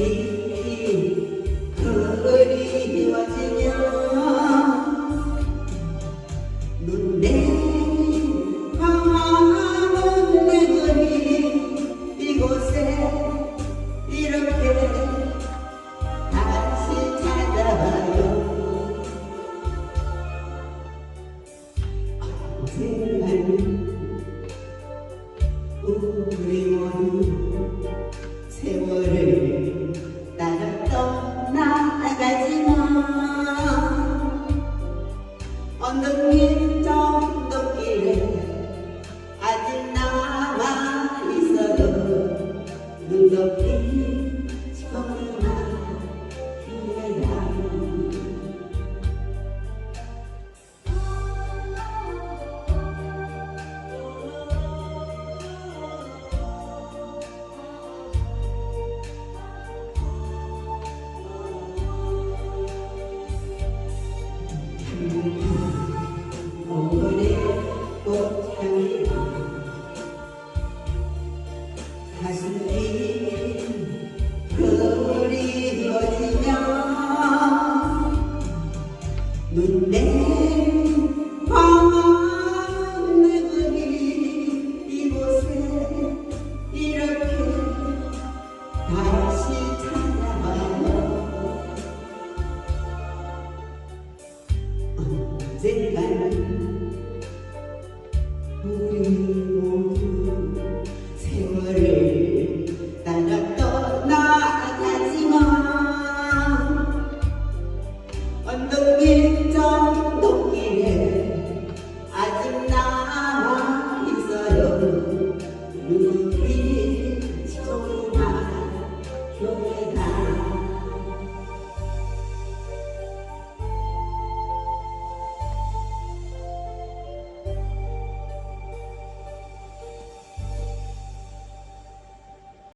이 그리워지면 눈내리 황하는 곳에 이렇게 다시 찾아와요 언젠가는 우리 모두 세월을 언덕길 언덕길에 아직 눈 덮인